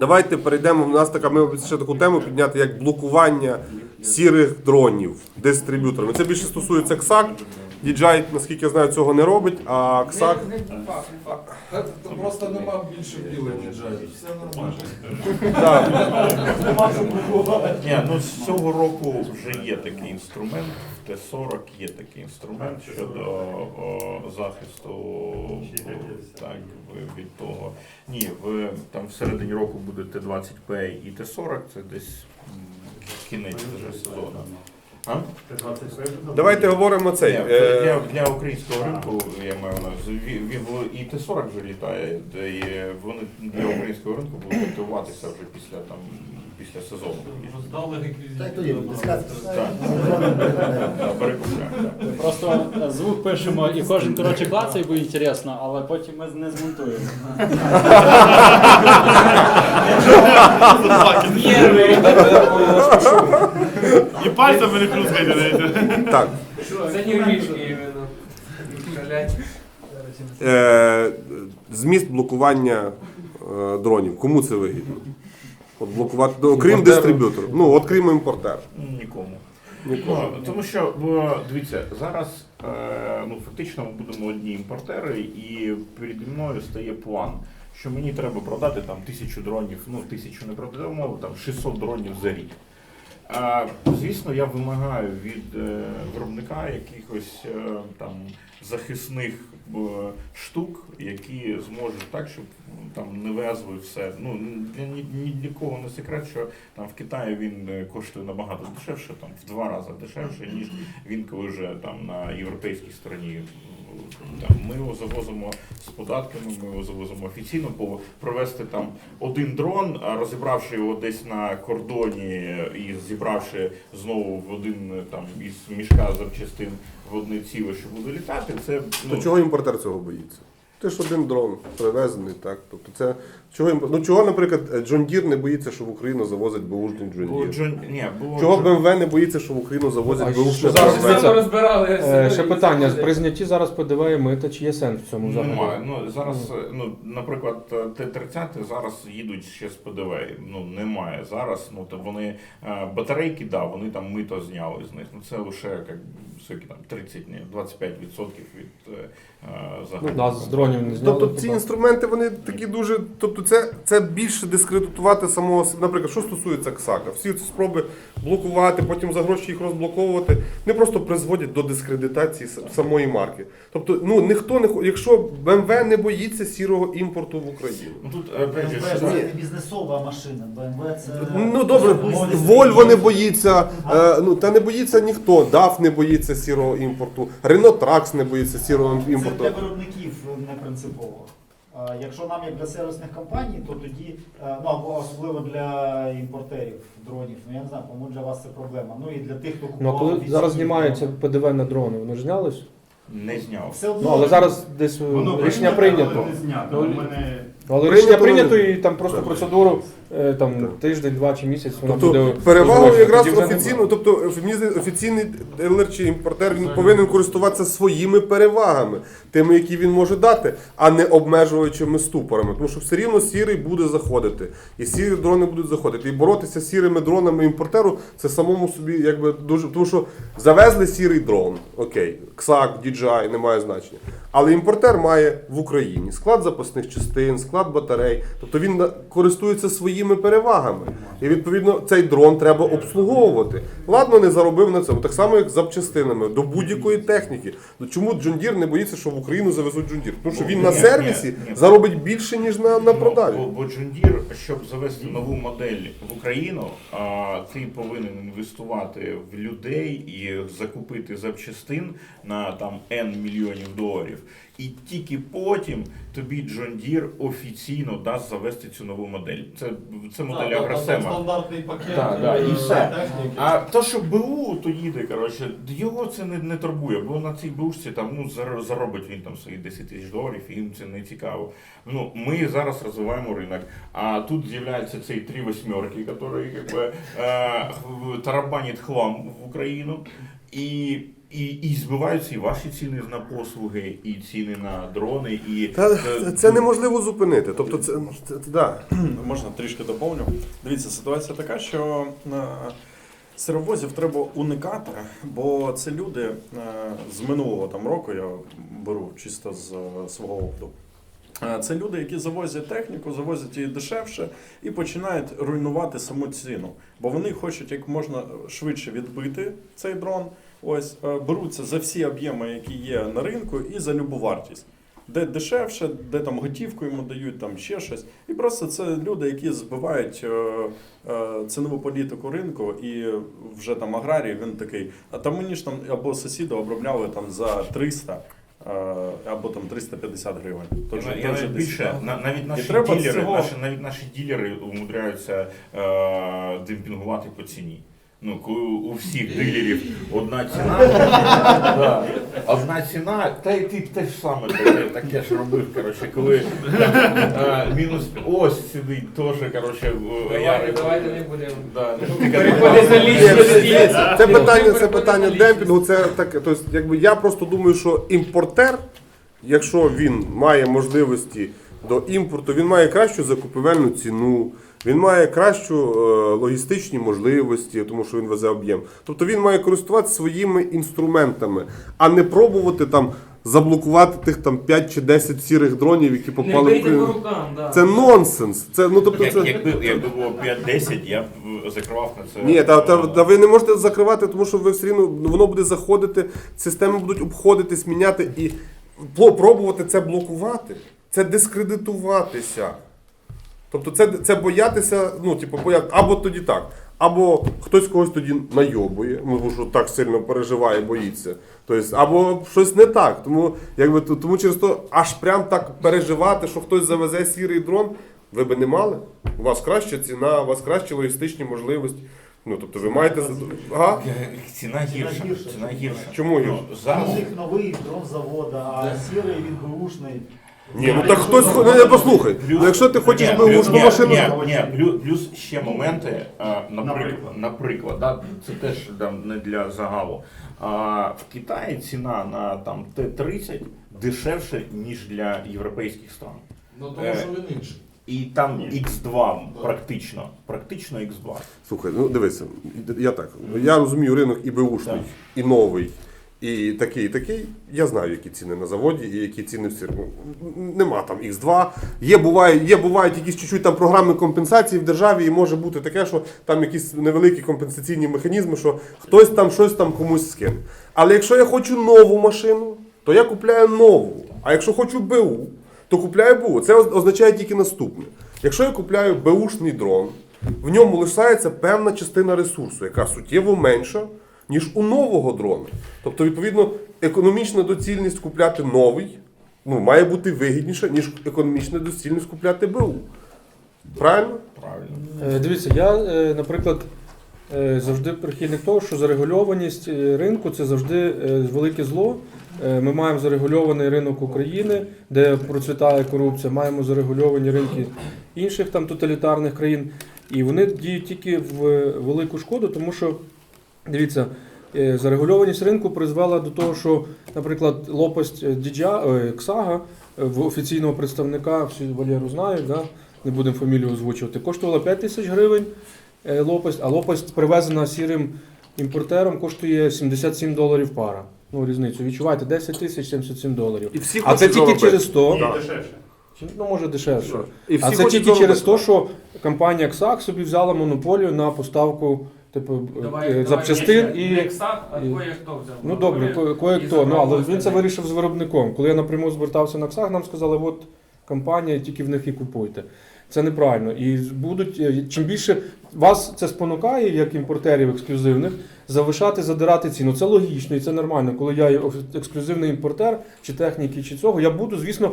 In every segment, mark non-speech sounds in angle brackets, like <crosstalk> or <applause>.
Давайте перейдемо. У нас така ми ще таку тему підняти, як блокування сірих дронів дистриб'юторами. Це більше стосується XAC. DJI, наскільки я знаю, цього не робить, а XAC Не, не факт, не факт. Та- та Просто нема більше білих діджаїв. Все нормально. Ні, ну з цього року вже є такий інструмент, в Т-40 є такий інструмент щодо о, захисту о, так, від того. Ні, в, там всередині року буде Т-20П і Т-40, це десь кінець вже сезону. А? Давайте говоримо цей. Ні, е, для, для українського ринку я маю на увазі, і Т-40 вже літає, де є, вони для українського ринку будуть готуватися вже після там після сезону. Так. Так. Перекупляємо, так. Просто е, звук пишемо і кожен коротше клацає, бо інтересно, але потім ми не змонтуємо. І пальцями не хрускайте. так. Це нервішки іменно. Е, зміст блокування е, дронів. Кому це вигідно? От блокувати, до окрім дистриб'ютору. Ну, от крім імпортера. Нікому. Нікому. Ну, тому що бо, дивіться, зараз е, ну фактично ми будемо одні імпортери, і переді мною стає план, що мені треба продати там тисячу дронів, ну тисячу не продамо, там 600 дронів за рік. Звісно, я вимагаю від е, виробника якихось е, там захисних е, штук, які зможуть так, щоб там не везли все. Ну для ні, ні, нікого не секрет, що там в Китаї він коштує набагато дешевше, там в два рази дешевше, ніж він коли вже там на європейській стороні. Ми його завозимо з податками, ми його завозимо офіційно, бо провести там один дрон, розібравши його десь на кордоні і зібравши знову в один там із мішка запчастин в одне ціле, що буде літати, це То чого імпортер цього боїться? Ти ж один дрон привезений, так. Тобто це чого ну, чого, наприклад, Джон Дір не боїться, що в Україну завозять беушний Джон Дір? Джон, ні, було Чого Джон- БМВ не боїться, що в Україну завозять А беушний зараз BMW? дивіться, розбирали. Е, Ще питання, при знятті зараз ПДВ і мита, чи є сенс в цьому взагалі? Немає. Ну зараз, е, ну наприклад, Т-30 зараз їдуть ще з ПДВ. Ну немає зараз. Ну то вони е, батарейки, да, вони там мито зняли з них. Ну це лише як скільки там 30, ні, 25% від е, е, загального. Нас з дронів не зняли. Тобто ці хіба? інструменти вони такі дуже. Тобто, це, це більше дискредитувати самого Наприклад, що стосується КСАКа, всі ці спроби блокувати, потім за гроші їх розблоковувати, не просто призводять до дискредитації самої марки. Тобто, ну ніхто не хо- якщо BMW не боїться сірого імпорту в Україну. Ну тут е, BMW це не бізнесова машина. BMW це. Ну добре, Вольво не боїться, е, ну та не боїться ніхто. DAF не боїться сірого імпорту, Renault Trax не боїться сірого Це імпорту. для виробників не принципово. Якщо нам як для сервісних компаній, то тоді, е, ну або особливо для імпортерів дронів, ну я не знаю, по-моєму для вас це проблема. Ну і для тих, хто Ну купував. а коли офіційні зараз знімається. ПДВ на дрони, воно ж знялось? не зняв. Все одно. Ну але зараз десь Воно рішення прийнято. знято. У мене Але рішення прийнято і там просто процедуру е, там тиждень, два чи місяць вона Тобто буде. перевагу якраз Тоді вже офіційно, немає. тобто мені здається, офіційний дилер чи імпортер він повинен користуватися своїми перевагами, тими, які він може дати, а не обмежуючими ступорами. Тому що все рівно сірий буде заходити, і сірі дрони будуть заходити. І боротися з сірими дронами імпортеру це самому собі якби дуже. Тому що завезли сірий дрон, окей, XAC, DJI, немає значення. Але імпортер має в Україні склад запасних частин, склад батарей. Тобто він користується своїми перевагами. І відповідно цей дрон треба обслуговувати. Ладно, не заробив на цьому. Так само, як з запчастинами до будь-якої техніки. Ну чому Джон Дір не боїться, що в Україну завезуть Джон Дір? Тому що він на сервісі заробить більше, ніж на, на продажі. Ну, бо, бо John Deere, щоб завести нову модель в Україну, а, ти повинен інвестувати в людей і закупити запчастин на там N мільйонів доларів. І тільки потім тобі John Deere офіційно дасть завести цю нову модель. Це, це модель Агросема. Стандартний пакет. Так, да, і е, все. техніки. А то, що БУ, то їде, коротше, його це не, не турбує, бо на цій БУшці там ну зар- заробить він там свої 10 тисяч доларів, і їм це не цікаво. Ну ми зараз розвиваємо ринок, а тут з'являється цей три восьмерки, який как би, е, тарабанить хлам в Україну. І І, і збиваються і ваші ціни на послуги, і ціни на дрони, і Та е, це неможливо зупинити. Тобто, це, це, це да. <clears throat> Можна трішки доповню. Дивіться, ситуація така, що е, сировозів треба уникати, бо це люди е, з минулого там року, я беру чисто з е, свого опиту. Е, Це люди, які завозять техніку, завозять її дешевше і починають руйнувати саму ціну. Бо вони хочуть як можна швидше відбити цей дрон. Ось е, беруться за всі об'єми, які є на ринку, і за любу вартість. Де дешевше, де там готівку йому дають, там ще щось. І просто це люди, які збивають е, е, цінову політику ринку, і вже там аграрій він такий. А там мені ж там або сусіди обробляли там за 300 е, або там 350 гривень. Тож, я, я навіть більше, навіть наші ділери, цього- наші, навіть наші ділери умудряються е, демпінгувати по ціні. Ну, коли у всіх дилерів одна ціна, <laughs> да, одна ціна, та й ти те ж саме таке, таке ж робив, коротше, коли е, мінус ось сидить теж, коротше, я Давайте не будемо. Да, Переходи за Ні, це, це питання, це питання демпінгу. Це таке. Тобто, якби я просто думаю, що імпортер, якщо він має можливості до імпорту, він має кращу закупівельну ціну. Він має кращу е, логістичні можливості, тому що він везе об'єм. Тобто він має користуватися своїми інструментами, а не пробувати там заблокувати тих там 5 чи 10 сірих дронів, які попали в Україну. да. Це нонсенс. Це ну тобто Як, це. якби, якби було 5-10, я б е, закривав на це. Ні, та, та, та ви не можете закривати, тому що ви все рівно воно буде заходити, системи будуть обходитись, міняти і пло- пробувати це блокувати, це дискредитуватися. Тобто це, це боятися, ну, типу, боя... або тоді так, або хтось когось тоді найобує, ну, бо що так сильно переживає, боїться. Тобто, або щось не так. Тому, якби, тому через то аж прям так переживати, що хтось завезе сірий дрон, ви би не мали. У вас краща ціна, у вас кращі логістичні можливості. Ну, тобто ви маєте. Ага. Ціна гірша. гірша. Ціна гірша. Чому гірша? Ну, зараз У них новий дрон завода, а сірий він бушний. Ні, ну так хтось. Ну, я послухай. Ну, якщо ти хочеш Ні, би плюс- гучну ні, машину. Ні, ні, плюс, плюс ще моменти, а, наприклад, Наприклад. да, це теж там, не для загалу. А, в Китаї ціна на там Т-30 дешевше, ніж для європейських стран. Ну тому Е, що він інший. І там X2 практично. Практично X2. Слухай, ну дивися, я так. Я розумію ринок і беушний, Так. і новий, і такий, і такий. Я знаю, які ціни на заводі і які ціни в цирку. Нема там X2. Є, буває, є бувають якісь чуть-чуть там програмні компенсації в державі, і може бути таке, що там якісь невеликі компенсаційні механізми, що хтось там щось там комусь скине. Але якщо я хочу нову машину, то я купляю нову. А якщо хочу БУ, то купляю БУ. Це означає тільки наступне. Якщо я купляю БУшний дрон, в ньому лишається певна частина ресурсу, яка суттєво менша, ніж у нового дрона. Тобто, відповідно, економічна доцільність купляти новий ну, має бути вигідніша, ніж економічна доцільність купляти БУ. Правильно? Правильно. Е, Дивіться, я, е, наприклад, е, завжди прихильник того, що зарегульованість ринку це завжди е, велике зло. Е, Ми маємо зарегульований ринок України, де процвітає корупція, маємо зарегульовані ринки інших там тоталітарних країн. І вони діють тільки в велику шкоду, тому що, дивіться, е, зарегульованість ринку призвела до того, що, наприклад, лопасть DJI, Xaga е, в офіційного представника, всі Валеру знають, да? не будемо фамілію озвучувати, коштувала 5 тисяч гривень е, лопасть, а лопасть привезена сірим імпортером коштує 77 доларів пара. Ну, різницю. Відчуваєте, 10 тисяч 77 доларів. І всі А це тільки заробити. через то. Ні, дешевше. Чи- Ну, може дешевше. І всі А це тільки через те, що компанія XAC собі взяла монополію на поставку типу, Давай, е, давай, запчастин ні, і. ексак, а і- кое-хто взяв. Ну добре, кое-хто. Ну, але він це вирішив з виробником. Коли я напряму звертався на XAC, нам сказали, от компанія, тільки в них і купуйте. Це неправильно. І будуть е, чим більше вас це спонукає, як імпортерів ексклюзивних, завишати, задирати ціну. Це логічно і це нормально. Коли я ексклюзивний імпортер, чи техніки, чи цього, я буду, звісно,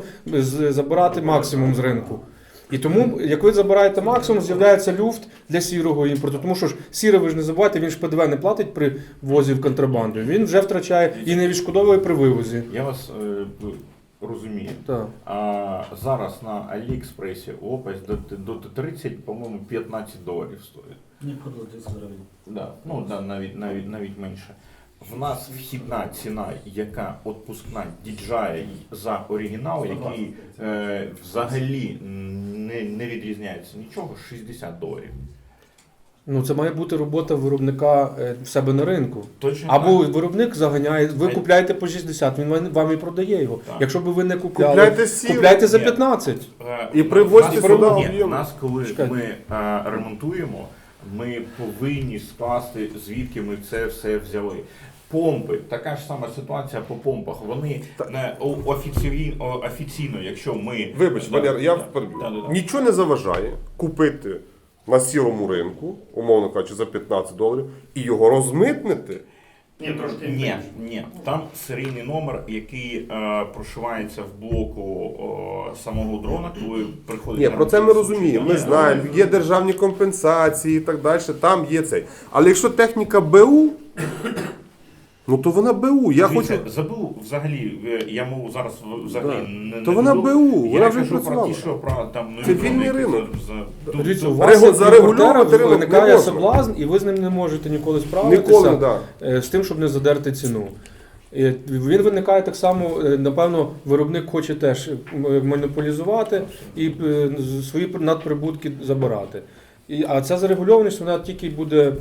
забирати максимум з ринку. І тому, як ви забираєте максимум, з'являється люфт для сірого імпорту. Тому що ж сіре, ви ж не забувайте, він ж ПДВ не платить при ввозі в контрабанду. Він вже втрачає і не відшкодовує при вивозі. Я вас е, розумію. Так. А зараз на Аліекспресі лопасть до, до Т-30, по-моєму, 15 доларів стоїть. Не 30. Да, ну да, навіть навіть навіть менше. В нас вхідна ціна, яка отпускна DJI за оригінал, який е, взагалі не, не відрізняється нічого, 60 доларів. Ну це має бути робота виробника е, в себе на ринку. Точно Або так. виробник заганяє, ви А- купляєте по 60, він вам- вам і продає його. Так. Якщо б ви не купляли, Купляйте купляйте за Ні. 15. Е, І привозьте нас- сюди Ні, об'єм. нас, коли Чекайте. ми е, ремонтуємо, ми повинні скласти, звідки ми це все взяли. Помпи, така ж сама ситуація по помпах. Вони не офіційно, офіційно, якщо ми Вибач, Да, Валер, я да, переб'ю. да, да, да. Нічого не заважає купити на сірому ринку, умовно кажучи, за 15 доларів, і його розмитнити. Ні, трошки Ні, ні, там серійний номер, який е, прошивається в блоку е, самого дрона, коли приходить. Ні, про це ми розуміємо. Ми знаємо, є державні компенсації і так далі, там є цей. Але якщо техніка БУ, ну то вона БУ. Я Дивіться, хочу. забув взагалі, е, я можу зараз взагалі Да. не То не вона веду. БУ, я вона вже кажу про працювала. ті, що про там ну, Це вільний які ринок. за- за- Дивіться, у тут- вас Регу- як зарегульовувати імпортера ринок не виникає можна. соблазн, і ви з ним не можете ніколи справитися Ніколи, да. е, з тим, щоб не задерти ціну. Він виникає так само, е, напевно, виробник хоче теж м- монополізувати і е, з- свої надприбутки забирати. І, а ця зарегульованість вона тільки буде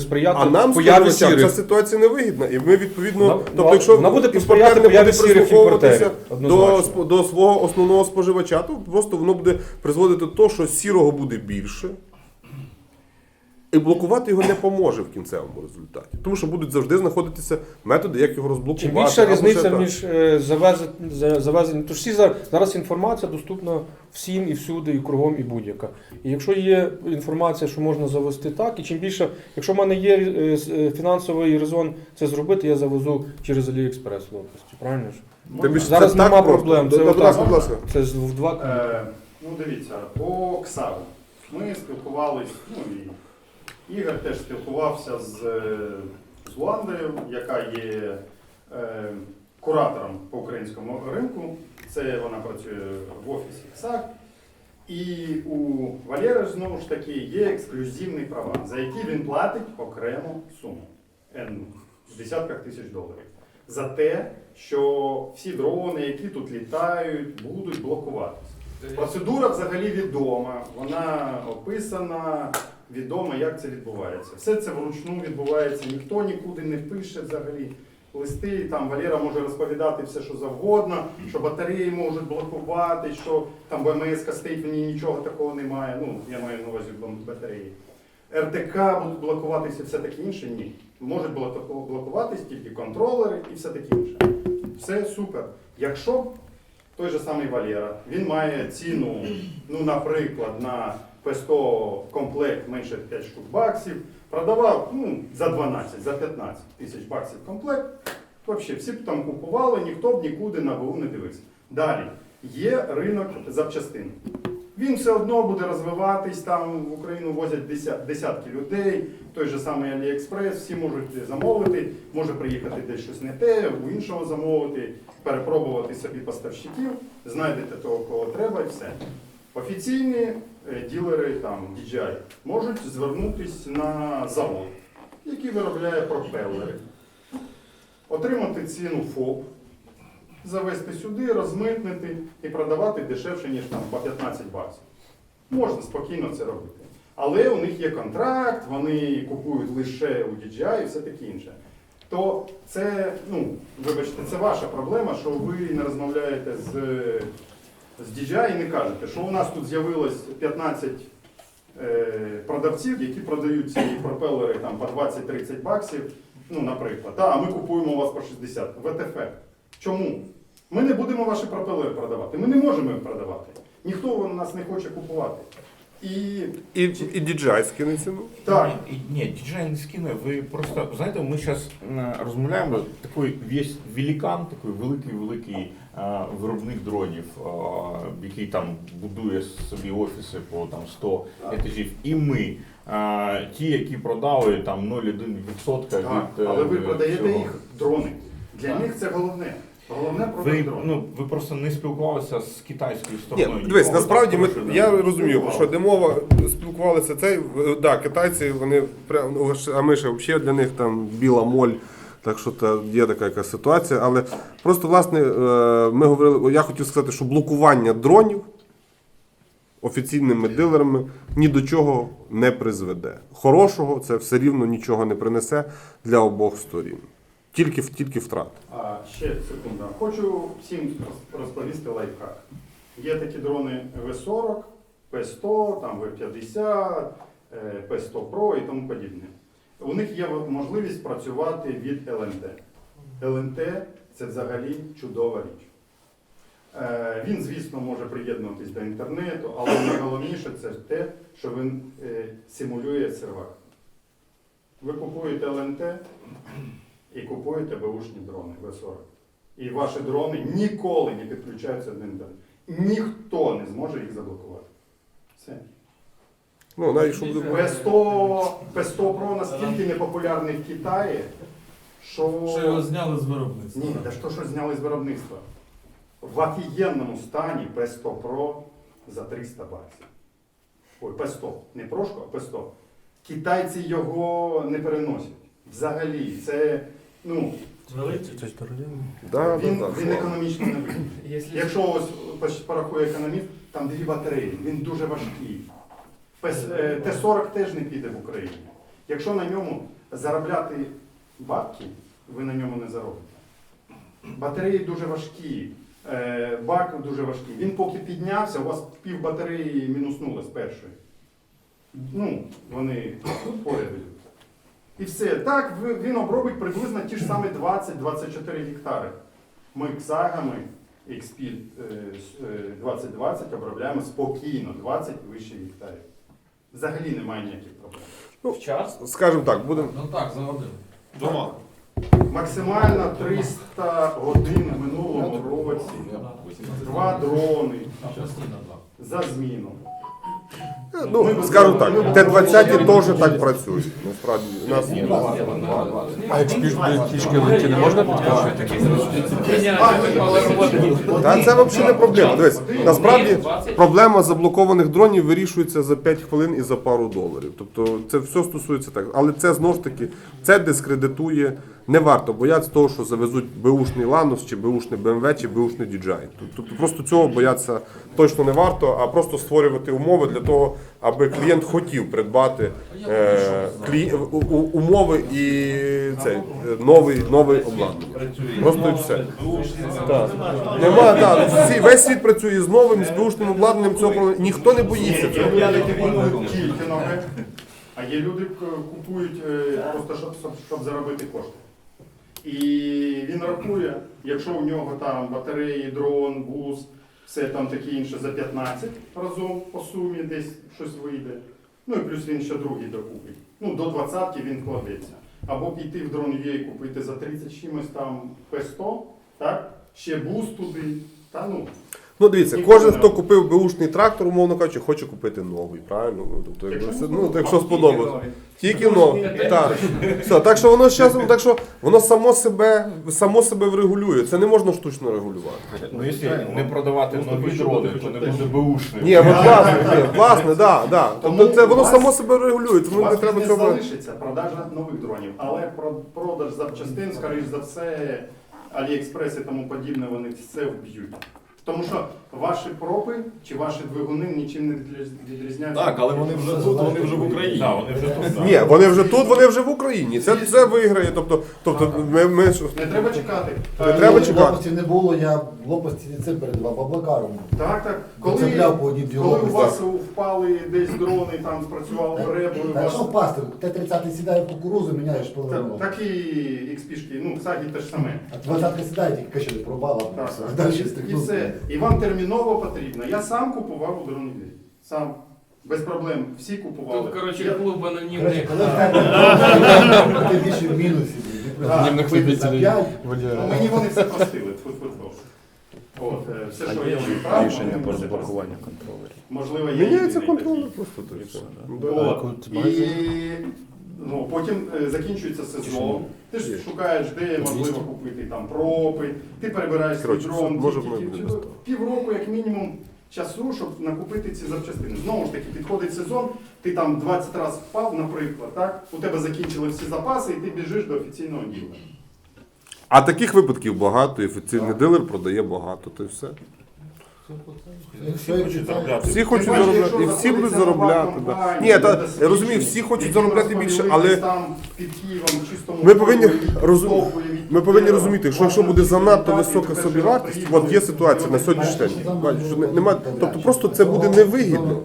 сприяти А нам появі сірих. ця ситуація невигідна. І ми відповідно, Вона- тобто, якщо вона буде сприяти не буде прислуховуватися до, до свого основного споживача, то просто воно буде призводити до того, що сірого буде більше. І блокувати його не поможе в кінцевому результаті. Тому що будуть завжди знаходитися методи, як його розблокувати. Чим більша різниця між е, за- завезенням, то всі зараз, зараз інформація доступна всім і всюди, і кругом, і будь-яка. І якщо є інформація, що можна завести так, і чим більше, якщо в мене є е, е, фінансовий резон це зробити, я завезу через AliExpress в. Правильно ж? Тим Зараз нема проблем, це Будь ласка. Це з- в два ну дивіться, по КСАВу. Ми спілкувались, ну і Ігор теж спілкувався з, е, з Луандою, яка є е, куратором по українському ринку. Це вона працює в офісі КСАК. І у Валєри знову ж таки є ексклюзивні права, за які він платить окрему суму N, в десятках тисяч доларів. За те, що всі дрони, які тут літають, будуть блокуватися. Процедура взагалі відома, вона описана, відомо, як це відбувається. Все це вручну відбувається, ніхто нікуди не пише взагалі. Листи, там Валера може розповідати все, що завгодно, що батареї можуть блокувати, що там БМС стоїть, в ній нічого такого немає. Ну, я маю на увазі батареї. РТК будуть блокуватися все таке інше? Ні. Можуть блокуватись тільки контролери і все таке інше. Все супер. Якщо той же самий Валера, він має ціну, ну, наприклад, на P100 комплект менше 5 штук баксів, продавав ну, за 12, за 15 тисяч баксів комплект. Взагалі, всі б там купували, ніхто б нікуди на БУ не дивився. Далі, є ринок запчастин. Він все одно буде розвиватись, там в Україну возять деся- десятки людей, той же самий Аліекспрес, всі можуть замовити, може приїхати десь щось не те, у іншого замовити, перепробувати собі поставщиків, знайдете того, кого треба і все. Офіційні е, ділери там, DJI можуть звернутися на завод, який виробляє пропелери, отримати ціну ФОП, завести сюди, розмитнити і продавати дешевше, ніж там по 15 баксів. Можна спокійно це робити. Але у них є контракт, вони купують лише у DJI і все таке інше. То це, ну, вибачте, це ваша проблема, що ви не розмовляєте з, з DJI і не кажете, що у нас тут з'явилось 15 е, продавців, які продають ці пропелери там, по 20-30 баксів, ну, наприклад. А ми купуємо у вас по 60. ВТФ. Чому? Ми не будемо ваші пропелери продавати. Ми не можемо їх продавати. Ніхто нас не хоче купувати. І І, і DJI скине ціну. так, Ні, Ні, DJI не скине. Ви просто знаєте, ми зараз розмовляємо такий весь великан, такий великий-великий е, виробник дронів, е, який там будує собі офіси по там 100 етажів. І ми, е, ті, які продали там 0,1% від. так. Але ви е, продаєте цього. їх дрони. Для Так. них це головне. Головне продати Ви, ну, ви просто не спілкувалися з китайською Ні, стороною. дивись, Ніколи. насправді ми, що, я розумію, про що йде мова, спілкувалися цей, да, китайці, вони прям, ну, а ми ще взагалі для них там біла моль, Так що та, є така якась ситуація. Але просто, власне, е, ми говорили, я хотів сказати, що блокування дронів офіційними дилерами ні до чого не призведе. Хорошого це все рівно нічого не принесе для обох сторін. Тільки, тільки втрати. А ще секунда. Хочу всім розповісти лайфхак. Є такі дрони V40, P100, там V50, е, P100 Pro і тому подібне. У них є можливість працювати від LNT. LNT це взагалі чудова річ. Е, Він, звісно, може приєднуватись до інтернету, але найголовніше це те, що він е, симулює сервак. Ви купуєте LNT, і купуєте беушні дрони В-40. І ваші дрони ніколи не підключаються до інтернету. Ніхто не зможе їх заблокувати. Все. Ну, навіть буде. P100, P100 Pro настільки непопулярний в Китаї, що. Що його зняли з виробництва. Ні, та що що зняли з виробництва. В офігенному стані P100 Pro за 300 баксів. Ой, P100. Не прошко, а P100. Китайці його не переносять. Взагалі, це, ну, Да, він, да, він економічно не вигідний. <clears throat> Якщо ось поч- порахує економіст, там дві батареї, він дуже важкий. Пес- е, Т-40 теж не піде в Україні. Якщо на ньому заробляти бабки, ви на ньому не заробите. Батареї дуже важкі, е, бак дуже важкий. Він поки піднявся, у вас пів батареї мінуснуло з першої. Ну, вони поряд йдуть. І все. Так, він обробить приблизно ті ж самі 20-24 гектари. Ми ксагами XP е, с- е, 2020 обробляємо спокійно 20 вище гектарів. Взагалі немає ніяких проблем. В час? Скажімо так, будемо. Ну так, за годину. Дома. Максимально 300 годин в минулому році. Два дрони за зміну. Ну, скажу так, Т-20 теж так працюють. Насправді, у нас А якщо пішки леті не можна підключити? Та це взагалі не проблема. Дивись, насправді проблема заблокованих дронів вирішується за 5 хвилин і за пару доларів. Тобто це все стосується так. Але це знову ж таки це дискредитує. Не варто боятися того, що завезуть беушний Ланос, чи беушний BMW, чи беушний DJI. Тобто просто цього боятися точно не варто, а просто створювати умови для того, аби клієнт хотів придбати е, клі... умови і цей новий, новий обладнання. Просто і все. Так. Нема, так. Всі, весь світ працює з новим, з бушним обладнанням цього проблеми. Ніхто не боїться цього. тільки нове, а є люди, які купують е, просто щоб, щоб, щоб заробити кошти. І він рахує, якщо у нього там батареї, дрон, бус, все там таке інше за 15 разом по сумі десь щось вийде. Ну і плюс він ще другий докупить. Ну, до 20 він кладеться. Або піти в дрон і купити за 30 чимось там P100, так? Ще бус туди. Та ну. Ну дивіться, кожен, хто купив беушний трактор, умовно кажучи, хоче купити новий, правильно? Ну, тобто, якби все, ну, якщо сподобається. Тільки новий. Так. Все, так що воно з часом, так що воно само себе, само себе врегулює. Це не можна штучно регулювати. Ну, якщо не продавати нові дрони, то не буде беушним. Ні, от власне, ні, власне, да, да. Тобто це воно само себе регулює, У тому не вас треба не цього. залишиться продажа нових дронів, але про- продаж запчастин, скоріш за все, Аліекспрес і тому подібне, вони все вб'ють. Тому що ваші пропи чи ваші двигуни нічим не відріз- відрізняються. Так, але вони вже тут, вони вже в Україні. Так, вони вже тут. да. Ні, вони вже тут, вони вже в Україні. Це, це виграє. Тобто, тобто ми, ми ж- Не треба чекати. Не Е, треба чекати. Лопасті не було, я в лопасті це передавав Баблакаром. Так, так. Коли, Зацепляв по одній коли у вас впали десь дрони, там спрацював реб, у Так вас що впасти, Т-30 сідає в кукурузу, міняєш так, половину. так і XP-шки, ну, ксагі те ж саме. А 20 сідає, тільки кашель пробала, Так, так. далі І стрикнув. все. І вам терміново потрібно. Я сам купував у Дронвілі. Сам. Без проблем. Всі купували. Тут, коротше, клуб тебе <laughs> ти більше в мінусі. Анонімних п'ять, Ну, мені вони все простили. От, е, все, що вам прав, мені все простили. контролерів. Можливо, я міняється контролер просто. то і. Ну, ну, потім е, закінчується сезон. Ти ж шукаєш, де можливо купити там пропи, ти перебираєш свій Коротше, дрон, може, тільки- ми тільки- будемо півроку, як мінімум, часу, щоб накупити ці запчастини. Знову ж таки, підходить сезон, ти там 20 разів впав, наприклад, так? у тебе закінчили всі запаси, і ти біжиш до офіційного ділера. А таких випадків багато, і офіційний дилер продає багато, то й все. Всі хочуть заробляти, і всі будуть заробляти. Да. Ні, та, я розумію, всі хочуть заробляти більше, але ми повинні, ми повинні розуміти, що якщо буде занадто висока собівартість, от є ситуація на сьогоднішній день, бачиш, що не- нема, тобто просто це буде невигідно.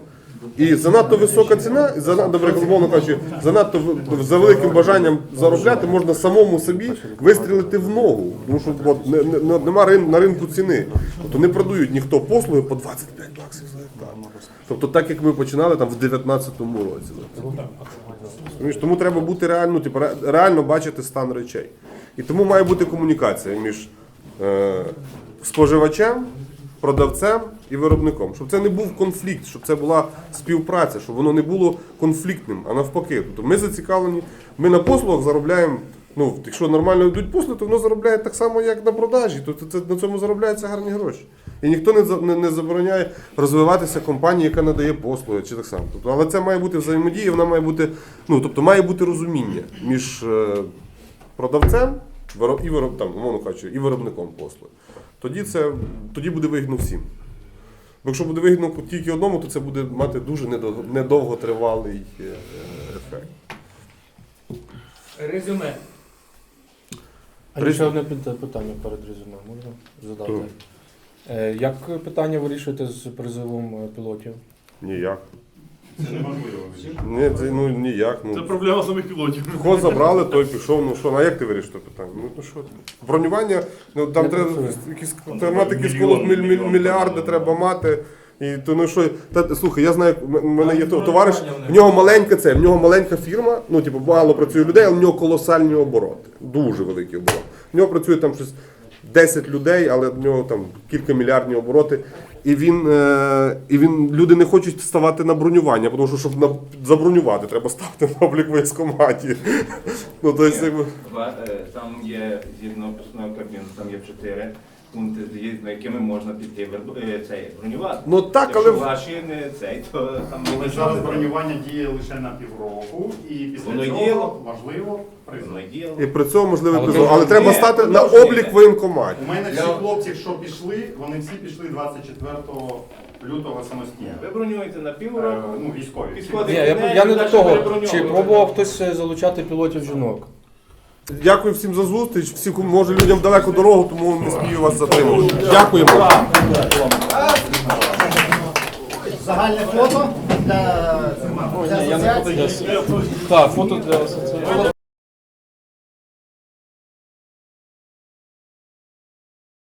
І занадто висока ціна, і занадто, добре, кажучи, занадто за великим бажанням заробляти можна самому собі вистрілити в ногу. Тому що от, не, не, нема рин, на ринку ціни. Тобто не продають ніхто послуги по 25 баксів за гектар. Тобто так як ми починали там в 19-му році. Розумієш? Тому треба бути реально, типу, ре- реально бачити стан речей. І тому має бути комунікація між е, споживачем, продавцем і виробником. Щоб це не був конфлікт, щоб це була співпраця, щоб воно не було конфліктним, а навпаки. Тобто ми зацікавлені, ми на послугах заробляємо. Ну, якщо нормально йдуть послуги, то воно заробляє так само, як на продажі. Тобто це, на цьому заробляються гарні гроші. І ніхто не, не, не забороняє розвиватися компанії, яка надає послуги, чи так само. Тобто, але це має бути взаємодія, вона має бути, ну тобто має бути розуміння між е, продавцем і вироб, там, кажучи, і виробником послуги. Тоді це тоді буде вигідно всім. Бо якщо буде вигідно тільки одному, то це буде мати дуже недовготривалий е, ефект. Резюме. А ще одне питання перед резюме можна задати? Так. Е, Як питання вирішуєте з призовом е, пілотів? Ніяк. Це неможливо. Ні, це ну ніяк. Ну. проблема самих пілотів. Кого забрали, той пішов. Ну що, ну, а як ти вирішиш це питання? Ну, ну що? Бронювання, ну там треба якісь Ну, треба мати якісь мільйон, коло міль- мільйон. міль- мільярди треба мати. І то ну що, та слухай, я знаю, в мене є то- товариш, в нього маленька це, в нього маленька фірма, ну типу мало працює людей, але в нього колосальні обороти. Дуже великі обороти. В нього працює там щось 10 людей, але в нього там кілька мільярдні обороти. І він, е, і він люди не хочуть ставати на бронювання, тому що щоб на, забронювати, треба ставити на облік військкоматі. Ну, то якби, е, Там є згідно постанови кабіну, там є чотири пункти, згідно якими можна піти е, цей бронювати. ну так, Якщо але ваші не цей, то там Але нічого зараз не бронювання діє лише на півроку, і після Воно цього діяло? можливо призов. Воно й і при цьому можливо Але призов. Але треба ні, стати на продовжує. облік воєнкоматі. У мене всі Я- хлопці, що пішли, вони всі пішли 24 лютого самостійно. Ви бронюєте на Е, півроку. Ну, військові. Підходить Ні, я, я не до того. Чи пробував хтось е, залучати пілотів жінок? Дякую всім за зустріч. Всі може людям далеку дорогу, тому не смію вас затримувати. Дякуємо. Загальне фото для. Так, фото для асоціації.